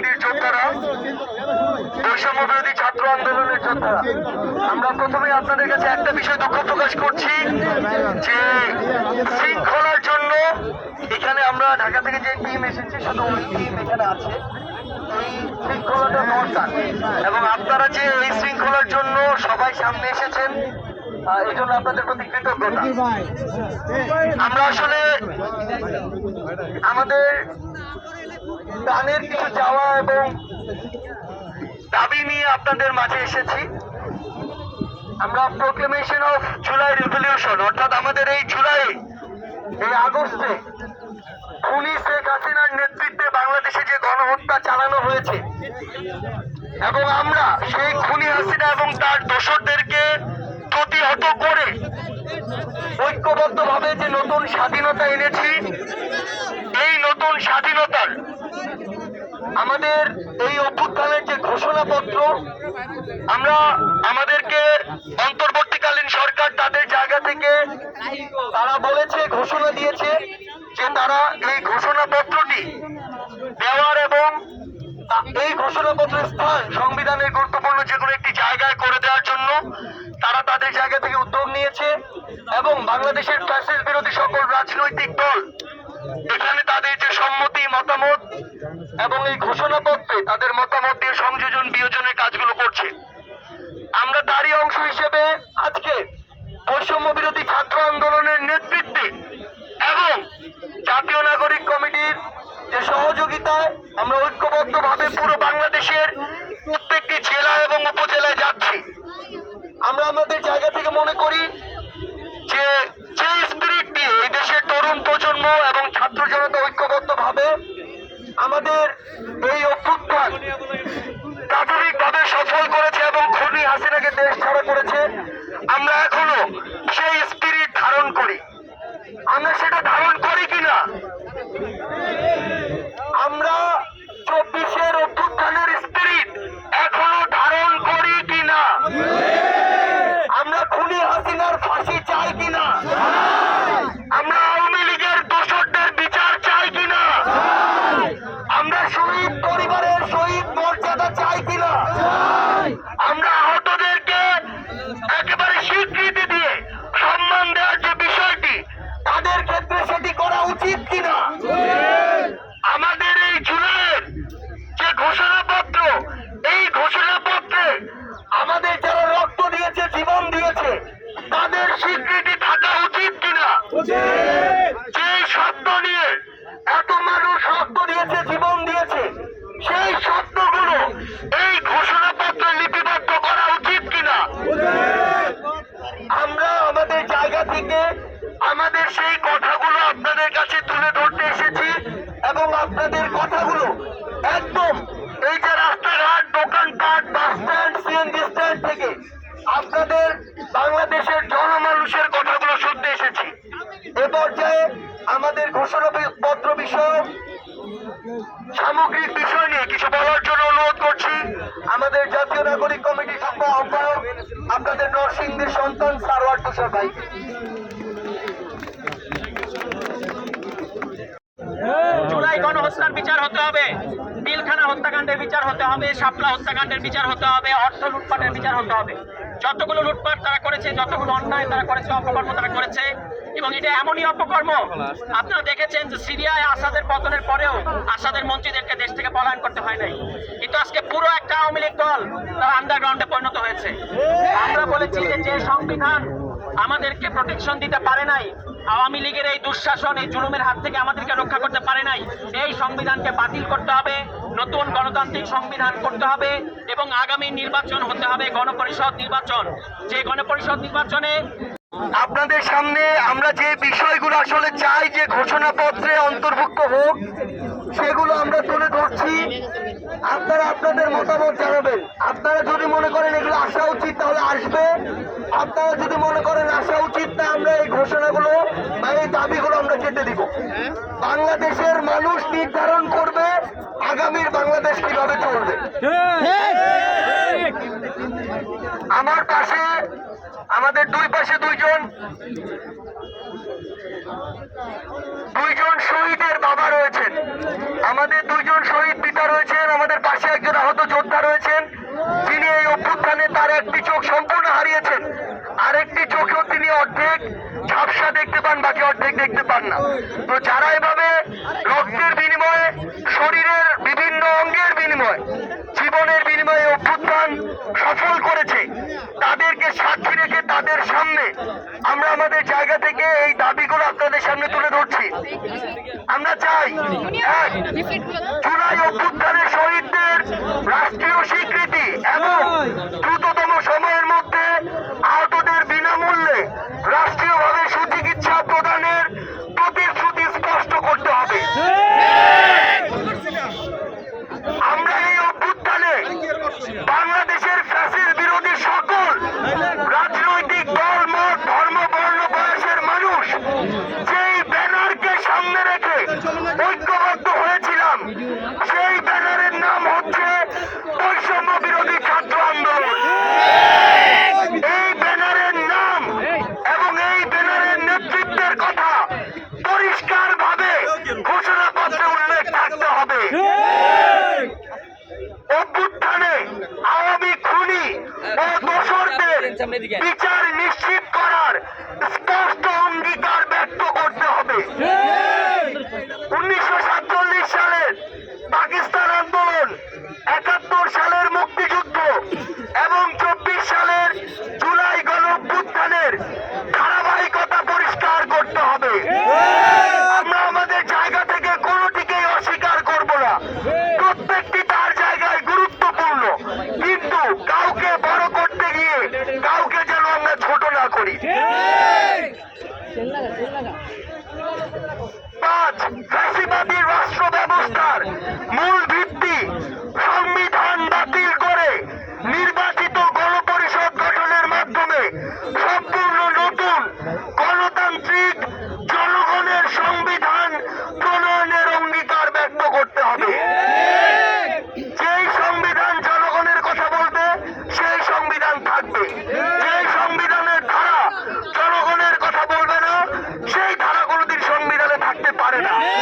নরসিংদীর যোদ্ধারা, বৈষম্য বিরোধী ছাত্র আন্দোলনের যোদ্ধারা, আমরা প্রথমে আপনাদের কাছে একটা বিষয় দুঃখ প্রকাশ করছি, যে শৃঙ্খলার জন্য এখানে আমরা ঢাকা থেকে যে টিম এসেছি, শুধু ওই টিম এখানে আছে, এই শৃঙ্খলাটা এবং আপনারা যে এই শৃঙ্খলার জন্য সবাই সামনে এসেছেন এই জন্য আপনাদের প্রতি কৃতজ্ঞতা। আমরা আসলে আমাদের প্রাণের কিছু চাওয়া এবং দাবি নিয়ে আপনাদের মাঝে এসেছি। আমরা প্রোক্লেমেশন অফ জুলাই রেভলিউশন অর্থাৎ আমাদের এই জুলাই, এই আগস্টে খুনি শেখ হাসিনার নেতৃত্বে বাংলাদেশে যে গণহত্যা চালানো হয়েছে, এবং আমরা সেই খুনি হাসিনা এবং তার দোসরদেরকে প্রতিহত করে ঐক্যবদ্ধভাবে যে নতুন স্বাধীনতা এনেছি, এই নতুন স্বাধীনতার আমাদের এই অভ্যুত্থানের যে ঘোষণাপত্র, আমরা আমাদেরকে অন্তর্বর্তীকালীন সরকার তাদের জায়গা থেকে তারা বলেছে, ঘোষণা দিয়েছে যে তারা এই ঘোষণাপত্রটি দেওয়ার এবং এই ঘোষণাপত্রের স্থান সংবিধানের গুরুত্বপূর্ণ যে একটি জায়গায় করে দেওয়ার জন্য তারা তাদের জায়গা থেকে উদ্যোগ নিয়েছে এবং বাংলাদেশের ফ্যাসিস্ট বিরোধী সকল রাজনৈতিক দল এখানে তাদের যে সম্মতি, মতামত এবং এই ঘোষণাপত্রে তাদের মতামত দিয়ে সংযোজন, বিয়োজনের কাজগুলো করছে। আমরা তারই অংশ হিসেবে আজকে বৈষম্য বিরোধী ছাত্র আন্দোলনের নেতৃত্বে এবং জাতীয় নাগরিক কমিটির যে সহযোগিতায় আমরা ঐক্যবদ্ধভাবে পুরো বাংলাদেশের প্রত্যেকটি জেলা এবং উপজেলায় যাচ্ছি। আমরা আমাদের জায়গা থেকে একদম এই যে রাস্তাঘাট দোকানপাট বাস স্ট্যান্ড সিএনজি স্ট্যান্ড থেকে আপনাদের বাংলাদেশের জনমানুষের কথাগুলো শুনতে এসেছি। এ পর্যায়ে আমাদের ঘোষণাপত্র বিষয়, সামগ্রিক বিষয় নিয়ে কিছু বলার জন্য অনুরোধ করছি। আমাদের জাতীয় নাগরিক কমিটি সংঘ আহ্বায়ক আপনাদের নরসিংদীর সন্তান সারোয়ার তুষার ভাইকে জুলাই গণহত্যার বিচার হতে হবে। পিলখানা হত্যাকাণ্ডের বিচার হতে হবে, শাপলা হত্যাকাণ্ডের বিচার হতে হবে, অর্থ লুটপাটের বিচার হতে হবে। যতগুলো লুটপাট তারা করেছে, যতগুলো অন্যায় তারা করেছে, অপকর্ম তারা করেছে, এবং এটা এমনই অপকর্ম। আপনারা দেখেছেন যে সিরিয়ায় আসাদের পতনের পরেও আসাদের মন্ত্রীদেরকে দেশ থেকে পলায়ন করতে হয় নাই। কিন্তু আজকে পুরো একটা আওয়ামী লীগ দল তারা আন্ডারগ্রাউন্ডে পরিণত হয়েছে। আমরা বলেছি যে সংবিধান আমাদেরকে প্রোটেকশন দিতে পারে নাই। আওয়ামী লীগের এই দুঃশাসন, এই জুলুমের হাত থেকে আমাদেরকে রক্ষা করতে পারে নাই। এই সংবিধানকে বাতিল করতে হবে, নতুন গণতান্ত্রিক সংবিধান করতে হবে এবং আগামী নির্বাচন হতে হবে গণপরিষদ নির্বাচন। যে গণপরিষদ নির্বাচনে আপনাদের সামনে আমরা যে বিষয়গুলো আসলে চাই যে ঘোষণাপত্রে অন্তর্ভুক্ত হোক সেগুলো আমরা তুলে ধরছি। আপনারা আপনাদের মতামত জানাবেন। আপনারা যদি মনে করেন এগুলো আসা উচিত তাহলে আসবে। আপনারা যদি মনে করেন আসা উচিত না আমরা এই ঘোষণাগুলো বা এই দাবিগুলো আমরা কেটে দিব। বাংলাদেশের মানুষ নির্ধারণ করবে আগামীর বাংলাদেশ কীভাবে চলবে। আমার পাশে আমাদের দুই পাশে দুইজন শহীদের বাবা রয়েছেন। আমাদের দুইজন শহীদ পিতা রয়েছেন, আমাদের পাশে একজন আহত যোদ্ধা রয়েছেন তিনি এই অভ্যুত্থানে তার একটি চোখ সম্পূর্ণ হারিয়েছেন। আরেকটি চোখেও তিনি অর্ধেক ঝাপসা দেখতে পান, বাকি অর্ধেক দেখতে পান না। তো যারা এভাবে রক্তের বিনিময়ে, শরীরের বিভিন্ন অঙ্গের বিনিময়ে জীবনের বিনিময়ে অভ্যুত্থান সফল করেছে। তাদেরকে সাক্ষী রেখে তাদের সামনে আমরা আমাদের জায়গা থেকে এই দাবিগুলো আপনাদের সামনে তুলে ধরছি। আমরা চাই জুলাই অভ্যুত্থানের শহীদদের রাষ্ট্রীয় স্বীকৃতি এবং দ্রুত 干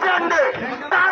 Sunday.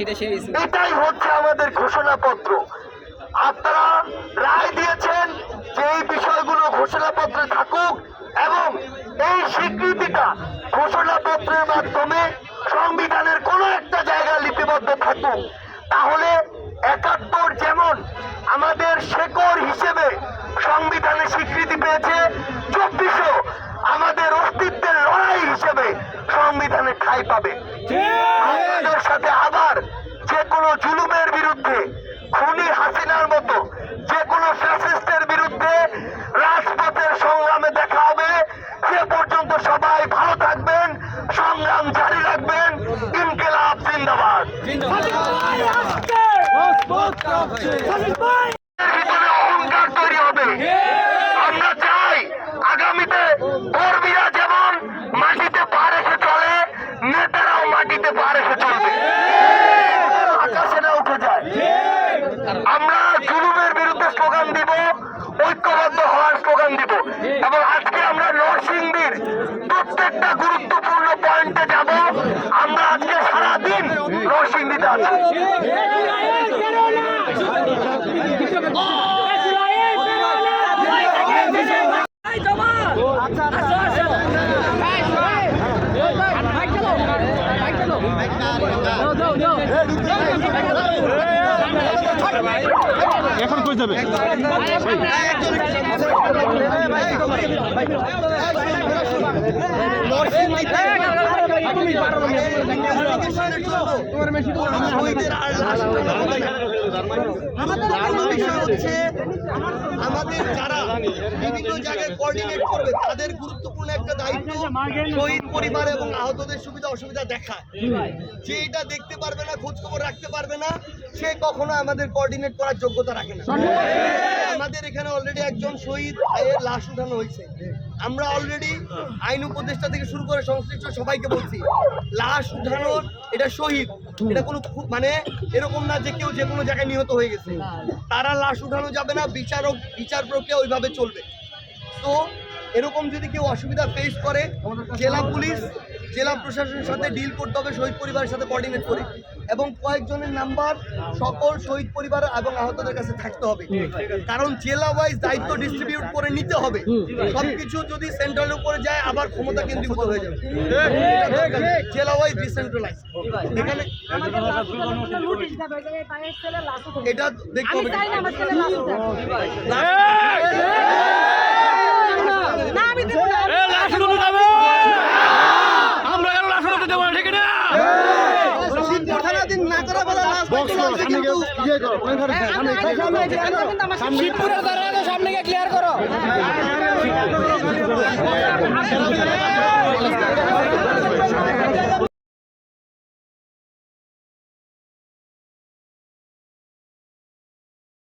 থাকুক এটাই হচ্ছে আমাদের ঘোষণাপত্র। আপনারা রায় দিয়েছেন যে এই বিষয়গুলো ঘোষণাপত্রে থাকুক এবং এই স্বীকৃতিটা প্রত্যেকটা গুরুত্বপূর্ণ পয়েন্টে যাব। আমরা আজকে সারাদিন নরসিংদীতে আছি। এখন কই যাবে? আমাদের যারা বিভিন্ন জায়গায় কোঅর্ডিনেট করবে তাদের গুরুত্বপূর্ণ একটা দায়িত্ব শহীদ পরিবার এবং আহতদের সুবিধা অসুবিধা দেখা যে এটা দেখতে পারবে না খোঁজ রাখতে পারবে না সে কখনো আমাদের কোঅর্ডিনেট করার যোগ্যতা রাখে না। আমাদের এখানে অলরেডি একজন শহীদ এর লাশ উঠানো হয়েছে। আমরা অলরেডি আইন উপদেষ্টা থেকে শুরু করে সংশ্লিষ্ট সবাইকে বলছি, লাশ উঠানোর এটা শহীদ। এটা কোনো মানে এরকম না যে কেউ যে কোনো জায়গায় নিহত হয়ে গেছে। তারা লাশ উঠানো যাবে না, বিচারক, বিচার প্রক্রিয়া ওইভাবে চলবে। তো এরকম যদি কেউ অসুবিধা ফেস করে, জেলা পুলিশ, জেলা প্রশাসনের সাথে ডিল করতে হবে, শহীদ পরিবারের সাথে কোঅর্ডিনেট করে। এবং কয়েকজনের নাম্বার সকল শহীদ পরিবার এবং আহতদের কাছে থাকতে হবে। কারণ জেলা ওয়াইজ দায়িত্ব ডিস্ট্রিবিউট করে নিতে হবে। সবকিছু যদি সেন্ট্রালের উপরে যায় আবার ক্ষমতা কেন্দ্রীভূত হয়ে যাবে। জেলা ওয়াইজ ডিসেন্ট্রালাইজ এখানে এটা দেখতে হবে। শিবপুরের দরওয়াজা সামনে গিয়ে ক্লিয়ার করো